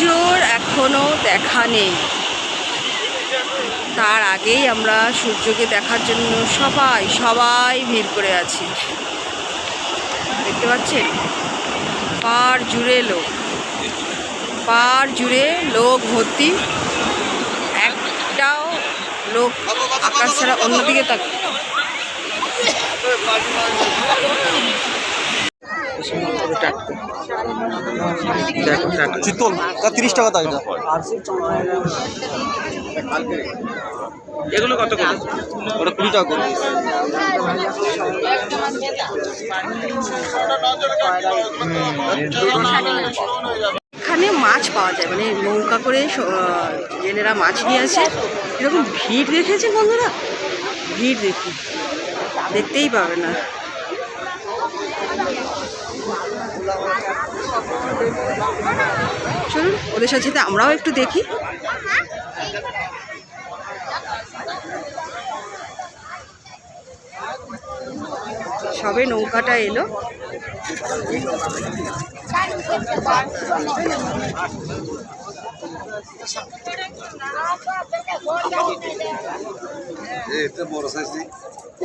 সূর্যর এখনও দেখা নেই। তার আগেই আমরা সূর্যকে দেখার জন্য সবাই সবাই ভিড় করে আছি। দেখতে পাচ্ছেন? পার জুড়ে লোক। পার জুড়ে লোক ভর্তি। একটাও লোক আকাশ ছাড়া অন্যদিকে তাক চিতল তা তিরিশ টাকা তাই না এগুলো কত করে? ওটা কুড়ি টাকা করে। এখানে মাছ পাওয়া যায় মানে নৌকা করে জেলেরা মাছ নিয়ে আসে। এরকম ভিড় দেখেছে বন্ধুরা? ভিড় দেখি। দেখতেই পাবে না। ওদের সাথে আমরাও একটু দেখি। সবে নৌকাটা এলো।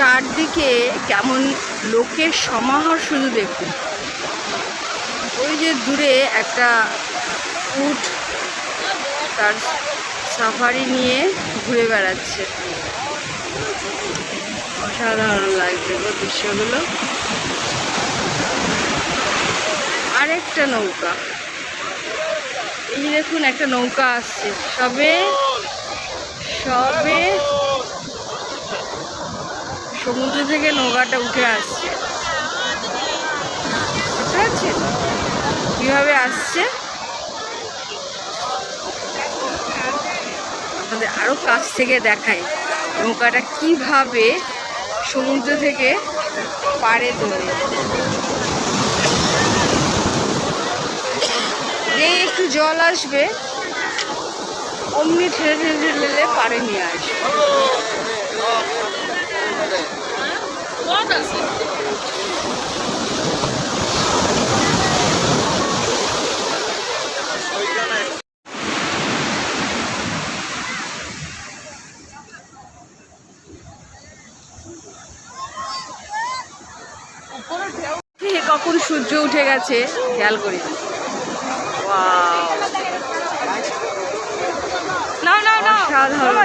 চারদিকে কেমন লোকের সমাহার শুধু দেখুন। ওই যে দূরে একটা উট তার সাফারি নিয়ে ঘুরে বেড়াচ্ছে। অসাধারণ লাগছে গো দৃশ্যগুলো। আরেকটা নৌকা। এই দেখুন, একটা নৌকা আসছে। সবে সবে সমুদ্র থেকে নৌকাটা উঠে আসছে। বুঝতে পারছেন? কীভাবে আসছে? আপনাদের আরও কাছ থেকে দেখাই নৌকাটা কীভাবে সমুদ্র থেকে পাড়ে তোলে। যেই একটু জল আসবে, অমনি ঠেলে ঠেলে ঠেলে পাড়ে নিয়ে আসবে। কখন সূর্য উঠে গেছে খেয়াল করি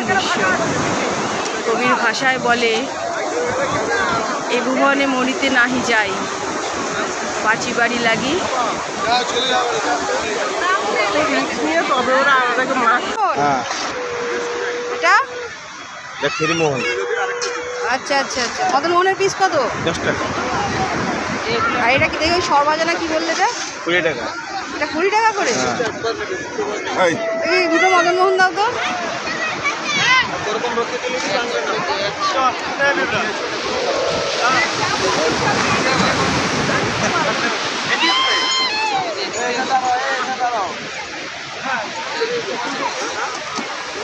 দৃশ্য। কবির ভাষায় বলে এ ভুবনে মরিতে নাহি যাই। পাঁচি বাড়ি লাগি। হ্যাঁ। আচ্ছা আচ্ছা আচ্ছা। মদন মোহনের পিস কত? দশ টাকা। আর এটা কি দেখি কি বললে এটা? কুড়ি টাকা। এটা কুড়ি টাকা করে? এই এই দুটো মদন মোহন দাও তো।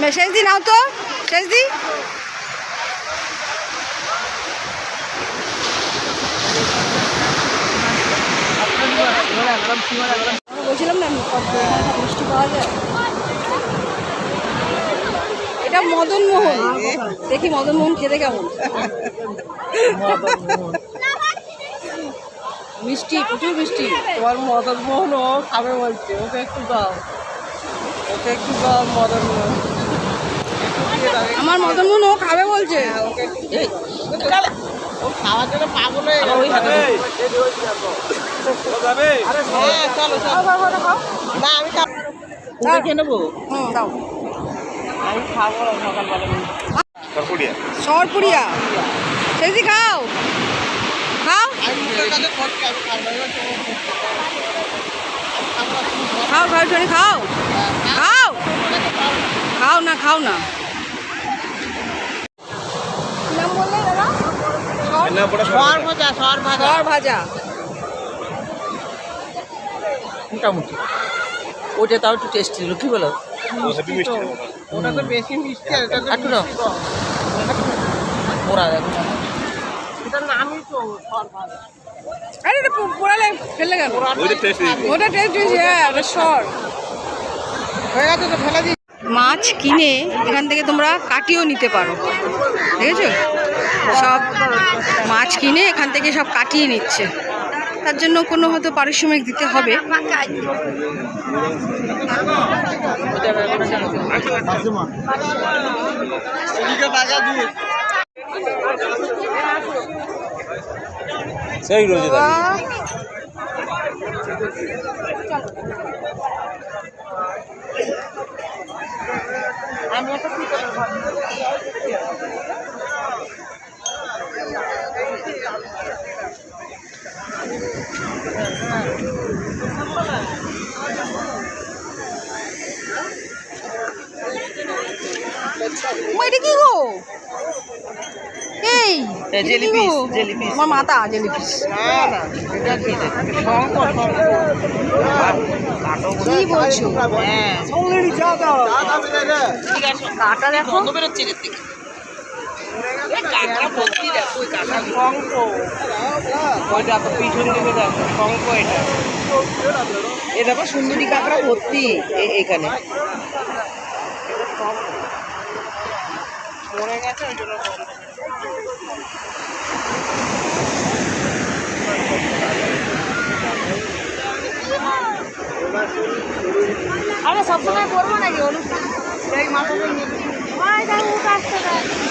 মেসেজ দি নাও তো শেষ দি বলছিলাম না মিষ্টি পাওয়া যায়? এটা মদন মোহন। দেখি মদন মোহন খেতে কেমন? মিষ্টি প্রচুর মিষ্টি। তোমার মদন মোহনও খাবে বলছে ওকে একটু দাও। ওকে একটু দাও মদন মোহন। একটু দিয়ে দাও আমার মদন মোহন ও খাবে বলছে। ওকে ও খাওয়ার জন্য পাগল হয়ে। হ্যাঁ, চলো চলো না আমি খাব। দেখে নেব। দাও আমি খাব না সকালবেলা কাকুড়িয়া সরপুরিয়া? খাও। খাও। খাও। খাও খাও। খাও। খাও না। খাও না। খাও মোটামুটি। ওটা তাও একটু টেস্টি ছিল কি বলো? ওটা তো বেশি মিষ্টি আর এটা তো একটু নাও ওরা দেখো। এটার নামই তো আরে এটা পোড়ালে ফেলে গেল ওইটা টেস্ট ওটা টেস্ট হয়েছে হ্যাঁ ওটা সর। হয়ে গেছে তো ফেলে দিই মাছ কিনে এখান থেকে তোমরা কাটিও নিতে পারো। দেখেছ? সব মাছ কিনে এখান থেকে সব কাটিয়ে নিচ্ছে। তার জন্য কোনো হয়তো পারিশ্রমিক দিতে হবে। এটা কি গো? এই গো? জেলিপিস। আমার মাথা জেলিপিস না না কি বলছো? হ্যাঁ। ঠিক আছে। কাটা দেখো বেরোচ্ছে শঙ্খ ওইটা তো পিছন দিকে দেখো শঙ্খ এটা এ দেখো সুন্দরী কাঁকড়া ভর্তি এখানে মরে গেছে ওই জন্য আরে সবসময় করব নাকি অনুষ্ঠান আসতে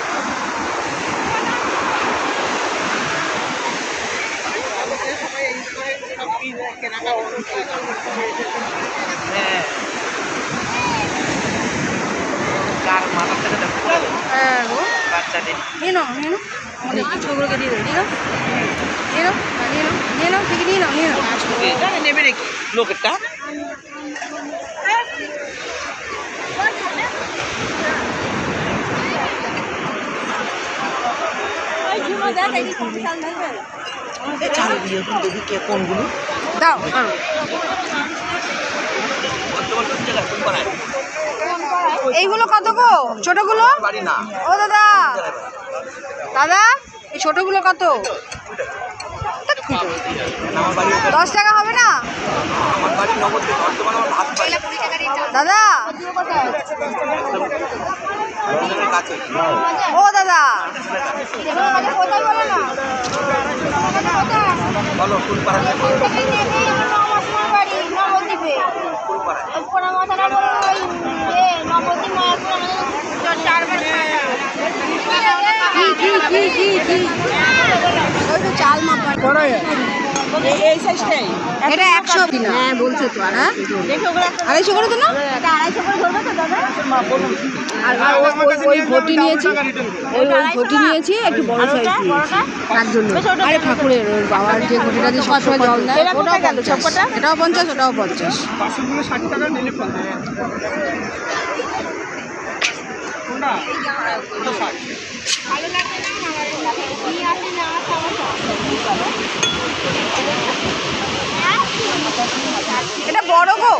কার মাথা থেকে দেখো হ্যাঁ গো। বাচ্চাদের নিয়ে নাও নিয়ে নাও আমাদের ছোটোগুলোকে দিয়ে দেবো নিয়ে নাও নিয়ে নাও হ্যাঁ, নিয়ে নাও নিয়ে লোকেরটা দেখি কে কোনগুলো দাও। এইগুলো কত গো? ছোটগুলো? ও দাদা। দাদা, এই ছোটগুলো কত? দশ টাকা হবে না? দাদা। ও দাদা। বলো চাল মাপা এই সাইজটাই এটা একশো হ্যাঁ বলছে তো। আর হ্যাঁ আড়াইশো করে তো না? আড়াইশো করে ধরবে তো দাদা। আর আর ওই- ঘটি নিয়েছি। ওই ঘটি নিয়েছি একটু বড় সাইজ তার জন্য। আরে ঠাকুরের বাবার যে ঘটিটা দিয়ে সবসময় জল দেয় ওটাও পঞ্চাশ। এটাও পঞ্চাশ ওটাও এটা বড় গো।